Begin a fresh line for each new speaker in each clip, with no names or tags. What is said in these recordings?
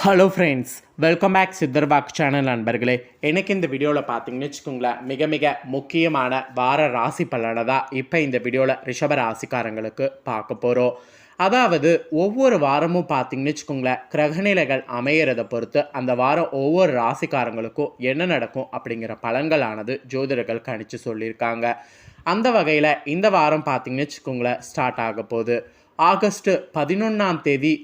Hello friends welcome back சித்தர்பாக் channel நண்பர்களே. எனக்கு இந்த வீடியோவில் பார்த்தீங்கன்னு வச்சுக்கோங்களேன் மிக மிக முக்கியமான வார ராசி பலனை தான் இப்போ இந்த வீடியோவில் ரிஷப ராசிக்காரங்களுக்கு பார்க்க போகிறோம் அதாவது ஒவ்வொரு வாரமும் பார்த்தீங்கன்னு வச்சுக்கோங்களேன் கிரகநிலைகள் அமையிறதை பொறுத்து அந்த வாரம் ஒவ்வொரு ராசிக்காரங்களுக்கும் என்ன நடக்கும் அப்படிங்கிற பலன்களானது ஜோதிடர்கள் கணிச்சு சொல்லியிருக்காங்க. அந்த வகையில் இந்த வாரம் பார்த்தீங்கன்னு வச்சுக்கோங்களேன் ஸ்டார்ட் ஆக போகுது. ஆகஸ்ட் பதினொன்றாம் தேதி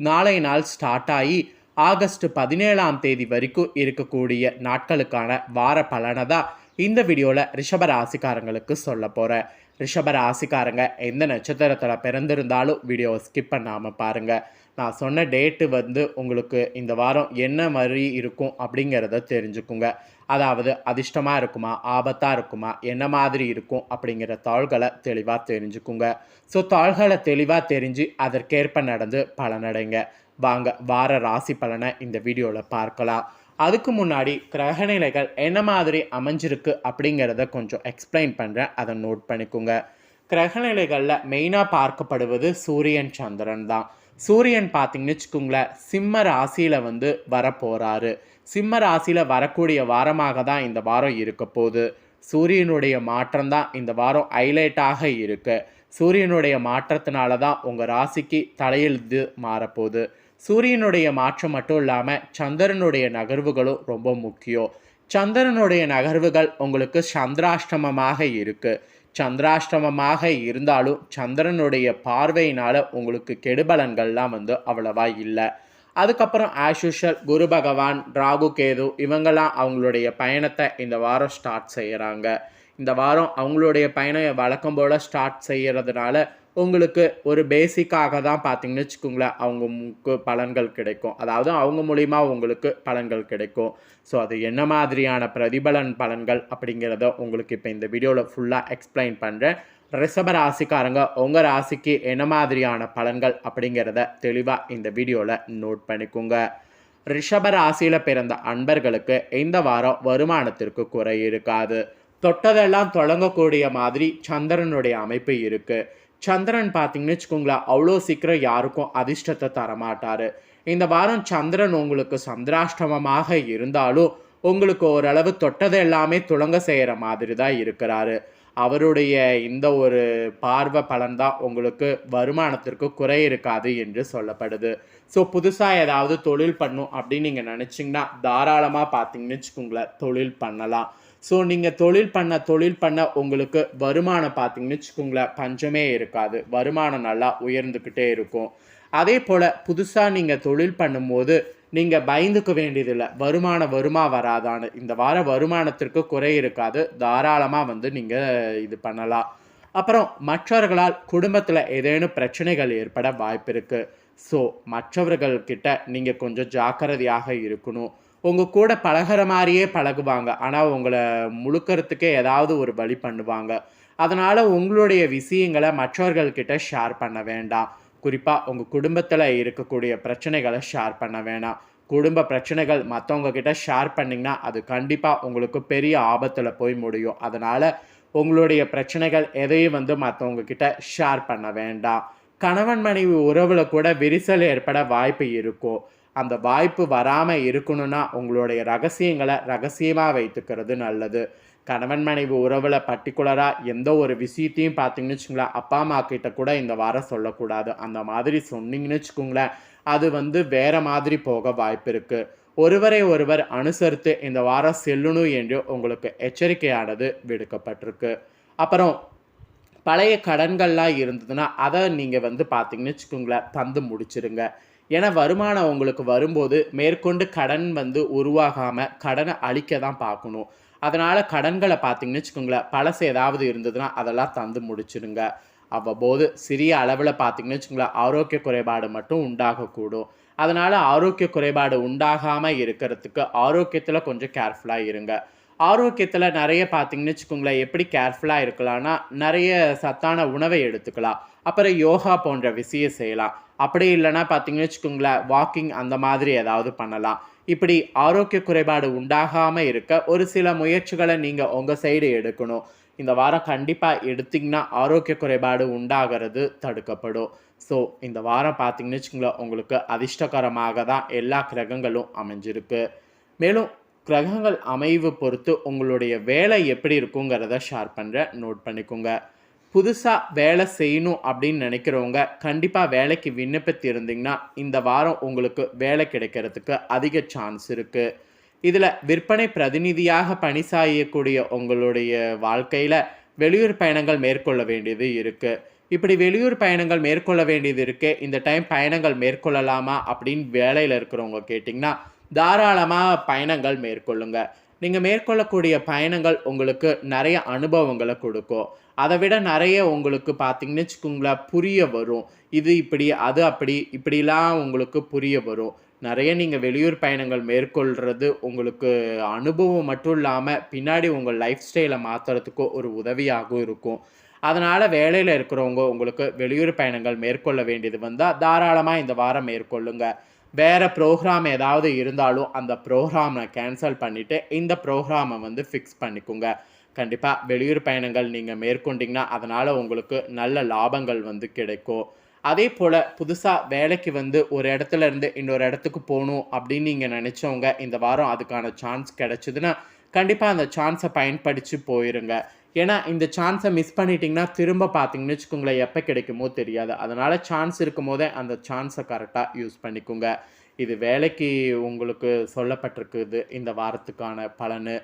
நாளை நாள் ஸ்டார்ட் ஆகி ஆகஸ்ட் பதினேழாம் தேதி வரைக்கும் இருக்கக்கூடிய நாட்களுக்கான வார பலனை தான் இந்த வீடியோவில் ரிஷப ராசிக்காரங்களுக்கு சொல்ல போகிறேன் ரிஷப ராசிக்காரங்க எந்த நட்சத்திரத்தில் பிறந்திருந்தாலும் வீடியோவை ஸ்கிப் பண்ணாமல் பாருங்கள் நான் சொன்ன டேட்டு வந்து உங்களுக்கு இந்த வாரம் என்ன மாதிரி இருக்கும் அப்படிங்கிறத தெரிஞ்சுக்குங்க. அதாவது அதிர்ஷ்டமாக இருக்குமா ஆபத்தாக இருக்குமா என்ன மாதிரி இருக்கும் அப்படிங்கிற தாள்களை தெளிவாக தெரிஞ்சுக்குங்க. ஸோ தாள்களை தெளிவாக தெரிஞ்சு அதற்கேற்ப நடந்து பலனடைங்க வாங்க வார ராசி பலனை இந்த வீடியோவில் பார்க்கலாம். அதுக்கு முன்னாடி கிரகநிலைகள் என்ன மாதிரி அமைஞ்சிருக்கு அப்படிங்கிறத கொஞ்சம் எக்ஸ்பிளைன் பண்ணுறேன் அதை நோட் பண்ணிக்கோங்க. கிரகநிலைகளில் மெயினாக பார்க்கப்படுவது சூரியன் சந்திரன் தான். சூரியன் பார்த்தீங்கன்னு வச்சுக்கோங்களேன் சிம்ம ராசியில் வந்து வரப்போகிறாரு சிம்ம ராசியில் வரக்கூடிய வாரமாக தான் இந்த வாரம் இருக்க போகுது. சூரியனுடைய மாற்றம் தான் இந்த வாரம் ஹைலைட்டாக இருக்கு. சூரியனுடைய மாற்றத்தினால தான் உங்கள் ராசிக்கு தலையெழுது மாறப்போகுது. சூரியனுடைய மாற்றம் மட்டும் இல்லாமல் சந்திரனுடைய நகர்வுகளும் ரொம்ப முக்கியம். சந்திரனுடைய நகர்வுகள் உங்களுக்கு சந்திராஷ்டமமாக இருக்குது சந்திராஷ்டமமாக இருந்தாலும் சந்திரனுடைய பார்வையினால் உங்களுக்கு கெடுபலன்கள்லாம் வந்து அவ்வளவா இல்லை. அதுக்கப்புறம் ஆஷுஷல் குரு பகவான் ராகு கேது இவங்கெல்லாம் அவங்களுடைய பயணத்தை இந்த வாரம் ஸ்டார்ட் செய்கிறாங்க இந்த வாரம் அவங்களுடைய பயணம் வழக்கம் போல் ஸ்டார்ட் செய்கிறதுனால உங்களுக்கு ஒரு பேசிக்காக தான் பார்த்தீங்கன்னு வச்சுக்கோங்களேன் அவங்களுக்கு பலன்கள் கிடைக்கும். அதாவது அவங்க மூலிமா உங்களுக்கு பலன்கள் கிடைக்கும். ஸோ அது என்ன மாதிரியான பிரதிபலன் பலன்கள் அப்படிங்கிறத உங்களுக்கு இப்போ இந்த வீடியோவில் ஃபுல்லாக எக்ஸ்பிளைன் பண்ணுறேன் ரிஷப ராசிக்காரங்க உங்கள் ராசிக்கு என்ன மாதிரியான பலன்கள் அப்படிங்கிறத தெளிவாக இந்த வீடியோவில் நோட் பண்ணிக்கோங்க. ரிஷப ராசியில் பிறந்த அன்பர்களுக்கு இந்த வாரம் வருமானத்திற்கு குறை இருக்காது. தொட்டதெல்லாம் தொடங்கக்கூடிய மாதிரி சந்திரனுடைய அமைப்பு இருக்குது சந்திரன் பார்த்தீங்கன்னு வச்சுக்கோங்களேன் அவ்வளோ சீக்கிரம் யாருக்கும் அதிர்ஷ்டத்தை தரமாட்டார். இந்த வாரம் சந்திரன் உங்களுக்கு சந்திராஷ்டமமாக இருந்தாலும் உங்களுக்கு ஓரளவு தொட்டது எல்லாமே துளங்க செய்கிற மாதிரி தான் இருக்கிறாரு. அவருடைய இந்த ஒரு பார்வை பலன் தான் உங்களுக்கு வருமானத்திற்கு குறை இருக்காது என்று சொல்லப்படுது. ஸோ புதுசாக ஏதாவது தொழில் பண்ணும் அப்படின்னு நீங்கள் நினச்சிங்கன்னா தாராளமாக பார்த்தீங்கன்னு வச்சுக்கோங்களேன் தொழில் பண்ணலாம். ஸோ நீங்கள் தொழில் பண்ண தொழில் பண்ண உங்களுக்கு வருமானம் பார்த்தீங்கன்னு வச்சுக்கோங்களேன் பஞ்சமே இருக்காது. வருமானம் நல்லா உயர்ந்துக்கிட்டே இருக்கும். அதே போல் புதுசாக நீங்கள் தொழில் பண்ணும்போது நீங்கள் பயந்துக்க வேண்டியதில்லை. வருமானம் வருமா வராதான்னு. இந்த வார வருமானத்திற்கு குறை இருக்காது. தாராளமாக வந்து நீங்கள் இது பண்ணலாம். அப்புறம் மற்றவர்களால் குடும்பத்தில் ஏதேனும் பிரச்சனைகள் ஏற்பட வாய்ப்பு இருக்குது ஸோ மற்றவர்கள்கிட்ட நீங்கள் கொஞ்சம் ஜாக்கிரதையாக இருக்கணும். உங்கள் கூட பழகிற மாதிரியே பழகுவாங்க. ஆனால் உங்களை முழுக்கிறதுக்கே ஏதாவது ஒரு வழி பண்ணுவாங்க. அதனால் உங்களுடைய விஷயங்களை மற்றவர்கள்கிட்ட ஷேர் பண்ண வேண்டாம். குறிப்பாக உங்கள் குடும்பத்தில் இருக்கக்கூடிய பிரச்சனைகளை ஷேர் பண்ண வேணாம். குடும்ப பிரச்சனைகள் மற்றவங்க கிட்ட ஷேர் பண்ணிங்கன்னா அது கண்டிப்பாக உங்களுக்கு பெரிய ஆபத்தில் போய் முடியும். அதனால் உங்களுடைய பிரச்சனைகள் எதையும் வந்து மற்றவங்க கிட்ட ஷேர் பண்ண வேண்டாம். கணவன் மனைவி உறவில் கூட விரிசல் ஏற்பட வாய்ப்பு இருக்கும். அந்த வாய்ப்பு வராமல் இருக்கணும்னா உங்களுடைய ரகசியங்களை ரகசியமாக வைத்துக்கிறது நல்லது. கணவன் மனைவி உறவில் பர்டிகுலராக எந்த ஒரு விஷயத்தையும் பார்த்தீங்கன்னு வச்சுக்கோங்களேன் அப்பா அம்மா கிட்ட கூட இந்த வாரம் சொல்லக்கூடாது. அந்த மாதிரி சொன்னீங்கன்னு வச்சுக்கோங்களேன் அது வந்து வேற மாதிரி போக வாய்ப்பு இருக்குது ஒருவரை ஒருவர் அனுசரித்து இந்த வாரம் செல்லணும் என்று உங்களுக்கு எச்சரிக்கையானது விடுக்கப்பட்டிருக்கு. அப்புறம் பழைய கடன்கள்லாம் இருந்ததுன்னா அதை நீங்கள் வந்து பார்த்தீங்கன்னு வச்சுக்கோங்களேன் தந்து முடிச்சிருங்க. ஏன்னா வருமானம் உங்களுக்கு வரும்போது மேற்கொண்டு கடன் வந்து உருவாகாமல் கடனை அழிக்க தான் பார்க்கணும். அதனால் கடன்களை பார்த்தீங்கன்னு வச்சுக்கோங்களேன் பழசு ஏதாவது இருந்ததுன்னா அதெல்லாம் தந்து முடிச்சிடுங்க அவ்வப்போது சிறிய அளவில் பார்த்தீங்கன்னு வச்சுக்கோங்களேன் ஆரோக்கிய குறைபாடு மட்டும் உண்டாகக்கூடும். அதனால் ஆரோக்கிய குறைபாடு உண்டாகாமல் இருக்கிறதுக்கு ஆரோக்கியத்தில் கொஞ்சம் கேர்ஃபுல்லாக இருங்க. ஆரோக்கியத்தில் நிறைய பார்த்தீங்கன்னு வச்சுக்கோங்களேன் எப்படி கேர்ஃபுல்லாக இருக்கலாம்னா நிறைய சத்தான உணவை எடுத்துக்கலாம். அப்புறம் யோகா போன்ற விஷயம் செய்யலாம். அப்படி இல்லைன்னா பார்த்தீங்கன்னு வச்சுக்கோங்களேன் வாக்கிங் அந்த மாதிரி ஏதாவது பண்ணலாம். இப்படி ஆரோக்கிய குறைபாடு உண்டாகாமல் இருக்க ஒரு சில முயற்சிகளை நீங்கள் உங்கள் சைடு எடுக்கணும். இந்த வாரம் கண்டிப்பாக எடுத்திங்கன்னா ஆரோக்கிய குறைபாடு உண்டாகிறது தடுக்கப்படும். ஸோ இந்த வாரம் பார்த்தீங்கன்னு வச்சுக்கோங்களேன் உங்களுக்கு அதிர்ஷ்டகரமாக தான் எல்லா கிரகங்களும் அமைஞ்சிருக்கு. மேலும் கிரகங்கள் அமைவு பொறுத்து உங்களுடைய வேலை எப்படி இருக்குங்கிறத ஷேர் பண்ணுற நோட் பண்ணிக்கோங்க. புதுசாக வேலை செய்யணும் அப்படின்னு நினைக்கிறவங்க கண்டிப்பாக வேலைக்கு விண்ணப்பித்து இருந்தீங்கன்னா இந்த வாரம் உங்களுக்கு வேலை கிடைக்கிறதுக்கு அதிக சான்ஸ் இருக்குது இதில் விற்பனை பிரதிநிதியாக பணி செய்யக்கூடிய உங்களுடைய வாழ்க்கையில் வெளியூர் பயணங்கள் மேற்கொள்ள வேண்டியது இருக்குது இப்படி வெளியூர் பயணங்கள் மேற்கொள்ள வேண்டியது இருக்கே இந்த டைம் பயணங்கள் மேற்கொள்ளலாமா அப்படின்னு வேலையில் இருக்கிறவங்க கேட்டிங்கன்னா தாராளமாக பயணங்கள் மேற்கொள்ளுங்கள் நீங்கள் மேற்கொள்ளக்கூடிய பயணங்கள் உங்களுக்கு நிறைய அனுபவங்களை கொடுக்கும். அதை விட நிறைய உங்களுக்கு பார்த்தீங்கன்னு வச்சுக்கோங்களேன் புரிய வரும். இது இப்படி அது அப்படி இப்படிலாம் உங்களுக்கு புரிய வரும். நிறைய நீங்கள் வெளியூர் பயணங்கள் மேற்கொள்கிறது உங்களுக்கு அனுபவம் மட்டும் இல்லாமல் பின்னாடி உங்கள் லைஃப் ஸ்டைலை மாற்றுறதுக்கு ஒரு உதவியாகவும் இருக்கும். அதனால் வேலையில் இருக்கிறவங்க உங்களுக்கு வெளியூர் பயணங்கள் மேற்கொள்ள வேண்டியது வந்தால் தாராளமாக இந்த வாரம் மேற்கொள்ளுங்கள் வேறு ப்ரோக்ராம் ஏதாவது இருந்தாலும் அந்த ப்ரோக்ராமை கேன்சல் பண்ணிவிட்டு இந்த ப்ரோக்ராமை வந்து ஃபிக்ஸ் பண்ணிக்கோங்க. கண்டிப்பாக வெளியூர் பயணங்கள் நீங்கள் மேற்கொண்டிங்கன்னா அதனால் உங்களுக்கு நல்ல லாபங்கள் வந்து கிடைக்கும். அதே போல் புதுசாக வேலைக்கு வந்து ஒரு இடத்துல இருந்து இன்னொரு இடத்துக்கு போகணும் அப்படின்னு நீங்கள் நினச்சவங்க இந்த வாரம் அதுக்கான சான்ஸ் கிடச்சிதுன்னா கண்டிப்பாக அந்த சான்ஸை பயன்படுத்தி போயிருங்க. ஏன்னா இந்த சான்ஸை மிஸ் பண்ணிட்டீங்கன்னா திரும்ப பார்த்தீங்கன்னு வச்சுக்கோங்களேன் எப்போ கிடைக்குமோ தெரியாது. அதனால் சான்ஸ் இருக்கும் போதே அந்த சான்ஸை கரெக்டாக யூஸ் பண்ணிக்கோங்க. இது வேலைக்கு உங்களுக்கு சொல்லப்பட்டிருக்குது இந்த வாரத்துக்கான பலனு.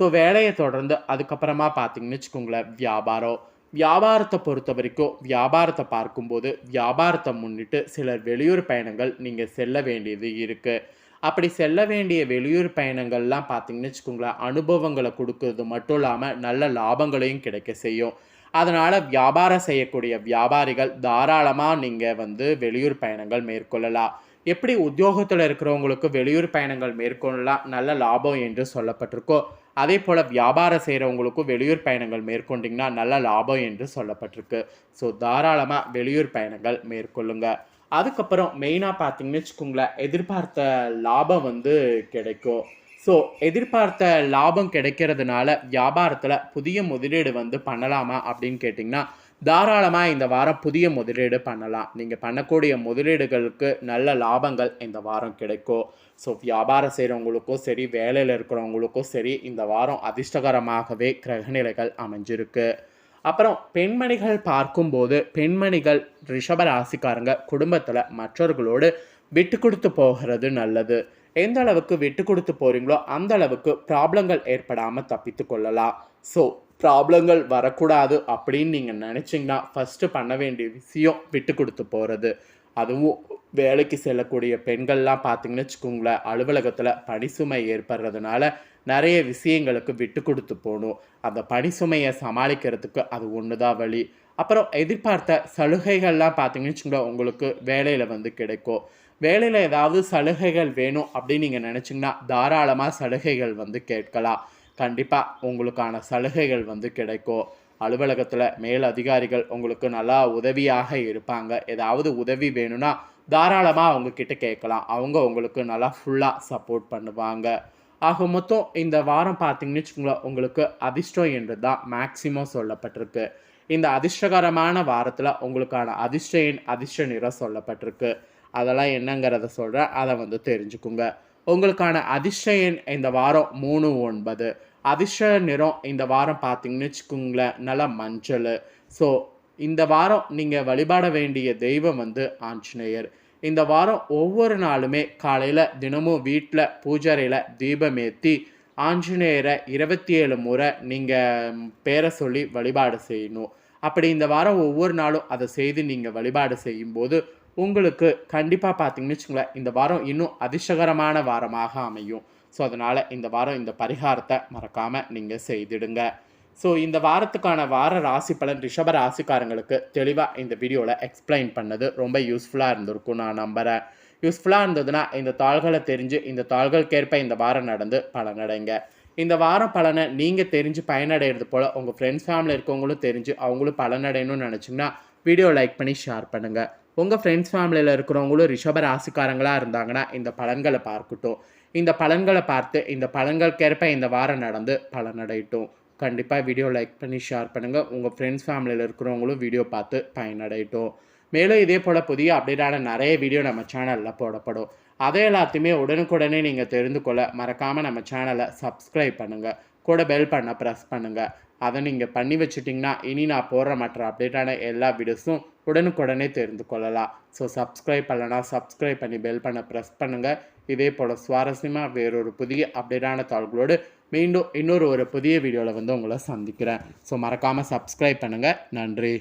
ஸோ வேலையை தொடர்ந்து அதுக்கப்புறமா பார்த்தீங்கன்னு வச்சுக்கோங்களேன் வியாபாரம். வியாபாரத்தை பொறுத்த வரைக்கும் வியாபாரத்தை பார்க்கும்போது வியாபாரத்தை முன்னிட்டு சிலர் வெளியூர் பயணங்கள் நீங்கள் செல்ல வேண்டியது இருக்குது அப்படி செல்ல வேண்டிய வெளியூர் பயணங்கள்லாம் பார்த்தீங்கன்னு வச்சுக்கோங்களேன் அனுபவங்களை கொடுக்கறது மட்டும் இல்லாமல் நல்ல லாபங்களையும் கிடைக்க செய்யும். அதனால் வியாபாரம் செய்யக்கூடிய வியாபாரிகள் தாராளமாக நீங்கள் வந்து வெளியூர் பயணங்கள் மேற்கொள்ளலாம். எப்படி உத்தியோகத்தில் இருக்கிறவங்களுக்கு வெளியூர் பயணங்கள் மேற்கொள்ளலாம் நல்ல லாபம் என்று சொல்லப்பட்டிருக்கோ அதே போல் வியாபாரம் செய்கிறவங்களுக்கும் வெளியூர் பயணங்கள் மேற்கொண்டிங்கன்னா நல்ல லாபம் என்று சொல்லப்பட்டிருக்கு. ஸோ தாராளமாக வெளியூர் பயணங்கள் மேற்கொள்ளுங்கள் அதுக்கப்புறம் மெயினாக பார்த்தீங்கன்னு வச்சுக்கோங்களேன் எதிர்பார்த்த லாபம் வந்து கிடைக்கும். ஸோ எதிர்பார்த்த லாபம் கிடைக்கிறதுனால வியாபாரத்தில் புதிய முதலீடு வந்து பண்ணலாமா அப்படின்னு கேட்டிங்கன்னா தாராளமாக இந்த வாரம் புதிய முதலீடு பண்ணலாம். நீங்கள் பண்ணக்கூடிய முதலீடுகளுக்கு நல்ல லாபங்கள் இந்த வாரம் கிடைக்கும். ஸோ வியாபாரம் செய்கிறவங்களுக்கும் சரி வேலையில் இருக்கிறவங்களுக்கும் சரி இந்த வாரம் அதிர்ஷ்டகரமாகவே கிரகநிலைகள் அமைஞ்சிருக்கு. அப்புறம் பெண்மணிகள் பார்க்கும்போது பெண்மணிகள் ரிஷப ராசிக்காரங்க குடும்பத்தில் மற்றவர்களோடு விட்டு கொடுத்து போகிறது நல்லது. எந்த அளவுக்கு விட்டு கொடுத்து போகிறீங்களோ அந்த அளவுக்கு ப்ராப்ளங்கள் ஏற்படாமல் தப்பித்து கொள்ளலாம். ஸோ ப்ராப்ளங்கள் வரக்கூடாது அப்படின்னு நீங்கள் நினச்சிங்கன்னா ஃபஸ்ட்டு பண்ண வேண்டிய விஷயம் விட்டு கொடுத்து போகிறது அதுவும் வேலைக்கு செல்லக்கூடிய பெண்கள்லாம் பார்த்தீங்கன்னு வச்சுக்கோங்களேன் அலுவலகத்தில் பணிசுமை ஏற்படுறதுனால நிறைய விஷயங்களுக்கு விட்டு கொடுத்து போகணும். அந்த பணி சுமையை சமாளிக்கிறதுக்கு அது ஒன்று தான் வழி. அப்புறம் எதிர்பார்த்த சலுகைகள்லாம் பார்த்தீங்கன்னு வச்சுங்களேன் உங்களுக்கு வேலையில் வந்து கிடைக்கும். வேலையில் ஏதாவது சலுகைகள் வேணும் அப்படின்னு நீங்கள் நினச்சிங்கன்னா தாராளமாக சலுகைகள் வந்து கேட்கலாம். கண்டிப்பாக உங்களுக்கான சலுகைகள் வந்து கிடைக்கும். அலுவலகத்தில் மேல் அதிகாரிகள் உங்களுக்கு நல்லா உதவியாக இருப்பாங்க. ஏதாவது உதவி வேணும்னா தாராளமாக அவங்கக்கிட்ட கேட்கலாம். அவங்க உங்களுக்கு நல்லா ஃபுல்லாக சப்போர்ட் பண்ணுவாங்க. ஆக மொத்தம் இந்த வாரம் பார்த்தீங்கன்னு வச்சுக்கோங்களேன் உங்களுக்கு அதிர்ஷ்டம் என்று தான் மேக்சிமம் சொல்லப்பட்டிருக்கு. இந்த அதிர்ஷ்டகரமான வாரத்தில் உங்களுக்கான அதிர்ஷ்ட எண் அதிர்ஷ்ட நிறம் சொல்லப்பட்டிருக்கு. அதெல்லாம் என்னங்கிறத சொல்கிறேன் அதை வந்து தெரிஞ்சுக்குங்க. உங்களுக்கான அதிர்ஷ்ட எண் இந்த வாரம் மூணு ஒன்பது. அதிர்ஷ்ட நிறம் இந்த வாரம் பார்த்தீங்கன்னு வச்சுக்கோங்களேன் நல்லா மஞ்சள். ஸோ இந்த வாரம் நீங்கள் வழிபாட வேண்டிய தெய்வம் வந்து ஆஞ்சநேயர். இந்த வாரம் ஒவ்வொரு நாளுமே காலையில் தினமும் வீட்டில் பூஜாரையில் தீபம் ஏற்றி ஆஞ்சநேயரை இருபத்தி ஏழு முறை நீங்கள் பேரை சொல்லி வழிபாடு செய்யணும். அப்படி இந்த வாரம் ஒவ்வொரு நாளும் அதை செய்து நீங்கள் வழிபாடு செய்யும்போது உங்களுக்கு கண்டிப்பாக பார்த்தீங்கன்னு வச்சுங்களேன் இந்த வாரம் இன்னும் அதிர்ஷ்டகரமான வாரமாக அமையும். ஸோ அதனால் இந்த வாரம் இந்த பரிகாரத்தை மறக்காமல் நீங்கள் செய்திடுங்க. ஸோ இந்த வாரத்துக்கான வார ராசி பலன் ரிஷப ராசிக்காரங்களுக்கு தெளிவாக இந்த வீடியோவில் எக்ஸ்பிளைன் பண்ணது ரொம்ப யூஸ்ஃபுல்லாக இருந்திருக்கும். நான் நம்புகிறேன் யூஸ்ஃபுல்லாக இருந்ததுன்னா இந்த தாள்களை தெரிஞ்சு இந்த தாள்களுக்கேற்ப இந்த வாரம் நடந்து பலனடைங்க. இந்த வாரம் பலனை நீங்கள் தெரிஞ்சு பயனடைகிறது போல் உங்கள் ஃப்ரெண்ட்ஸ் ஃபேமிலி இருக்கவங்களும் தெரிஞ்சு அவங்களும் பலனடையணும்னு நினச்சிங்கன்னா வீடியோ லைக் பண்ணி ஷேர் பண்ணுங்கள் உங்கள் ஃப்ரெண்ட்ஸ் ஃபேமிலியில் இருக்கிறவங்களும் ரிஷப ராசிக்காரங்களாக இருந்தாங்கன்னா இந்த பலன்களை பார்க்கட்டும். இந்த பலன்களை பார்த்து இந்த பலன்களுக்கேற்ப இந்த வாரம் நடந்து பலனடையட்டும். கண்டிப்பாக வீடியோ லைக் பண்ணி ஷேர் பண்ணுங்கள் உங்கள் ஃப்ரெண்ட்ஸ் ஃபேமிலியில் இருக்கிறவங்களும் வீடியோ பார்த்து பயனடையட்டும். மேலும் இதே போல் புதிய அப்டேட்டான நிறைய வீடியோ நம்ம சேனலில் போடப்படும். அதை எல்லாத்தையுமே உடனுக்குடனே நீங்கள் தெரிந்து கொள்ள மறக்காமல் நம்ம சேனலை சப்ஸ்கிரைப் பண்ணுங்கள் கூட பெல் பண்ண ப்ரெஸ் பண்ணுங்கள் அதை நீங்கள் பண்ணி வச்சுட்டிங்கன்னா இனி நான் போடுற மற்ற அப்டேட்டான எல்லா வீடியோஸும் உடனுக்குடனே தெரிந்து கொள்ளலாம். ஸோ சப்ஸ்கிரைப் பண்ணலனா சப்ஸ்கிரைப் பண்ணி பெல் பண்ண ப்ரெஸ் பண்ணுங்கள் இதே போல் சுவாரஸ்யமாக வேறொரு புதிய அப்டேட்டான தாள்களோடு மீண்டும் இன்னொரு ஒரு புதிய வீடியோவில் வந்து உங்களை சந்திக்கிறேன். ஸோ மறக்காமல் சப்ஸ்கிரைப் பண்ணுங்கள் நன்றி.